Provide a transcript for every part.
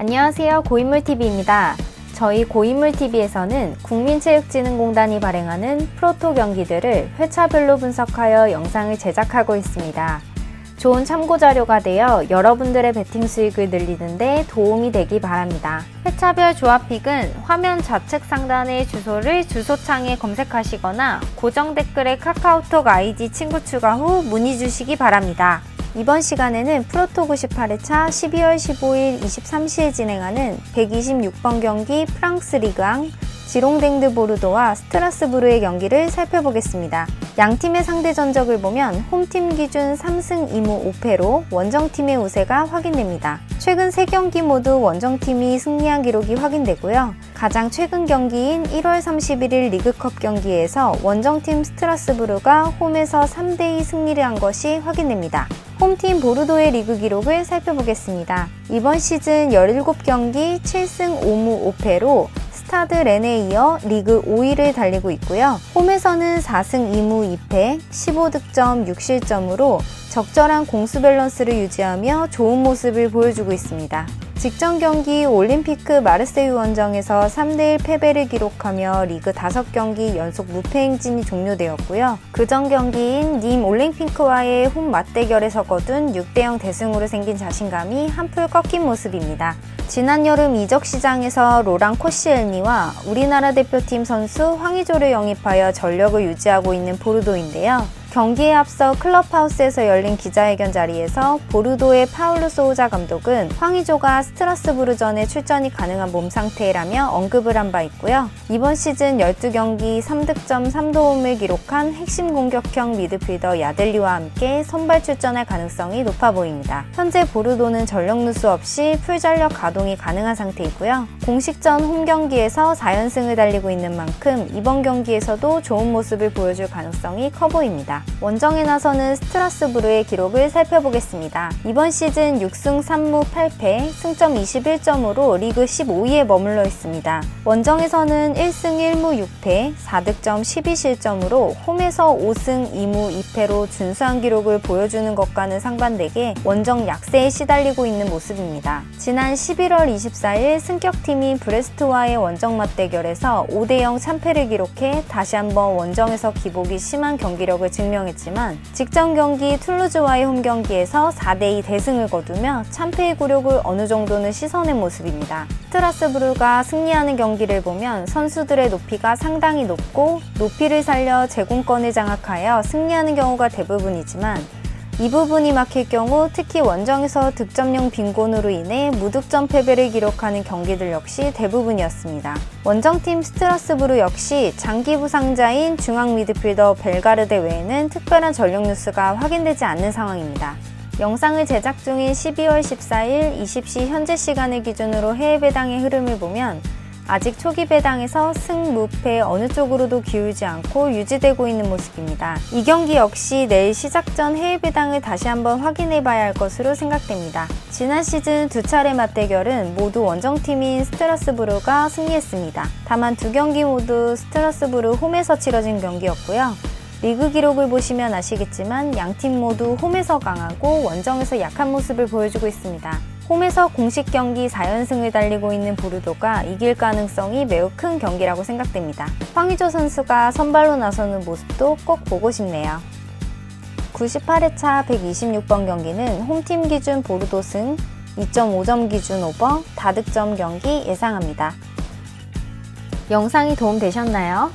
안녕하세요. 고인물TV입니다. 저희 고인물TV에서는 국민체육진흥공단이 발행하는 프로토 경기들을 회차별로 분석하여 영상을 제작하고 있습니다. 좋은 참고 자료가 되어 여러분들의 베팅 수익을 늘리는데 도움이 되기 바랍니다. 회차별 조합픽은 화면 좌측 상단의 주소를 주소창에 검색하시거나 고정 댓글에 카카오톡 아이디 친구 추가 후 문의 주시기 바랍니다. 이번 시간에는 프로토 98회차 12월 15일 23시에 진행하는 126번 경기 프랑스 리그앙 지롱댕드 보르도와 스트라스부르의 경기를 살펴보겠습니다. 양 팀의 상대 전적을 보면 홈팀 기준 3승 2무 5패로 원정팀의 우세가 확인됩니다. 최근 3경기 모두 원정팀이 승리한 기록이 확인되고요. 가장 최근 경기인 1월 31일 리그컵 경기에서 원정팀 스트라스부르가 홈에서 3대2 승리를 한 것이 확인됩니다. 홈팀 보르도의 리그 기록을 살펴보겠습니다. 이번 시즌 17경기 7승 5무 5패로 스타드 렌에 이어 리그 5위를 달리고 있고요. 홈에서는 4승 2무 2패, 15득점 6실점으로 적절한 공수 밸런스를 유지하며 좋은 모습을 보여주고 있습니다. 직전 경기 올림피크 마르세유 원정에서 3대1 패배를 기록하며 리그 5경기 연속 무패 행진이 종료되었고요. 그전 경기인 님 올림피크와의 홈 맞대결에서 거둔 6대0 대승으로 생긴 자신감이 한풀 꺾인 모습입니다. 지난 여름 이적 시장에서 로랑 코시엘니와 우리나라 대표팀 선수 황의조를 영입하여 전력을 유지하고 있는 보르도인데요. 경기에 앞서 클럽하우스에서 열린 기자회견 자리에서 보르도의 파울루 소우자 감독은 황의조가 스트라스부르전에 출전이 가능한 몸 상태라며 언급을 한 바 있고요. 이번 시즌 12경기 3득점 3도움을 기록한 핵심 공격형 미드필더 야델리와 함께 선발 출전할 가능성이 높아 보입니다. 현재 보르도는 전력 누수 없이 풀전력 가동이 가능한 상태이고요. 공식전 홈 경기에서 4연승을 달리고 있는 만큼 이번 경기에서도 좋은 모습을 보여줄 가능성이 커 보입니다. 원정에 나서는 스트라스부르의 기록을 살펴보겠습니다. 이번 시즌 6승 3무 8패, 승점 21점으로 리그 15위에 머물러 있습니다. 원정에서는 1승 1무 6패, 4득점 12실점으로 홈에서 5승 2무 2패로 준수한 기록을 보여주는 것과는 상반되게 원정 약세에 시달리고 있는 모습입니다. 지난 11월 24일 승격팀인 브레스트와의 원정 맞대결에서 5대0 참패를 기록해 다시 한번 원정에서 기복이 심한 경기력을 증 명했지만 직전 경기 툴루즈와의 홈 경기에서 4대2 대승을 거두며 참패의 굴욕을 어느 정도는 씻어낸 모습입니다. 스트라스부르가 승리하는 경기를 보면 선수들의 높이가 상당히 높고 높이를 살려 제공권을 장악하여 승리하는 경우가 대부분이지만 이 부분이 막힐 경우 특히 원정에서 득점용 빈곤으로 인해 무득점 패배를 기록하는 경기들 역시 대부분이었습니다. 원정팀 스트라스부르 역시 장기 부상자인 중앙 미드필더 벨가르데 외에는 특별한 전력 뉴스가 확인되지 않는 상황입니다. 영상을 제작 중인 12월 14일 20시 현재 시간을 기준으로 해외 배당의 흐름을 보면 아직 초기 배당에서 승, 무패 어느 쪽으로도 기울지 않고 유지되고 있는 모습입니다. 이 경기 역시 내일 시작 전 해외 배당을 다시 한번 확인해 봐야 할 것으로 생각됩니다. 지난 시즌 두 차례 맞대결은 모두 원정팀인 스트라스부르가 승리했습니다. 다만 두 경기 모두 스트라스부르 홈에서 치러진 경기였고요. 리그 기록을 보시면 아시겠지만 양팀 모두 홈에서 강하고 원정에서 약한 모습을 보여주고 있습니다. 홈에서 공식 경기 4연승을 달리고 있는 보르도가 이길 가능성이 매우 큰 경기라고 생각됩니다. 황의조 선수가 선발로 나서는 모습도 꼭 보고 싶네요. 98회차 126번 경기는 홈팀 기준 보르도 승, 2.5점 기준 오버, 다득점 경기 예상합니다. 영상이 도움되셨나요?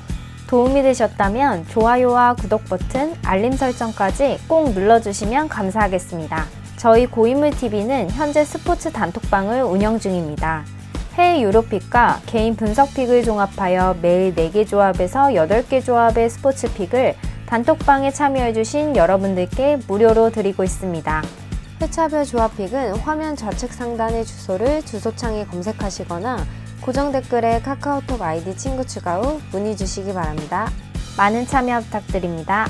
도움이 되셨다면 좋아요와 구독 버튼, 알림 설정까지 꼭 눌러주시면 감사하겠습니다. 저희 고인물TV는 현재 스포츠 단톡방을 운영 중입니다. 해외 유로픽과 개인 분석픽을 종합하여 매일 4개 조합에서 8개 조합의 스포츠픽을 단톡방에 참여해주신 여러분들께 무료로 드리고 있습니다. 회차별 조합픽은 화면 좌측 상단의 주소를 주소창에 검색하시거나 고정 댓글에 카카오톡 아이디 친구 추가 후 문의 주시기 바랍니다. 많은 참여 부탁드립니다.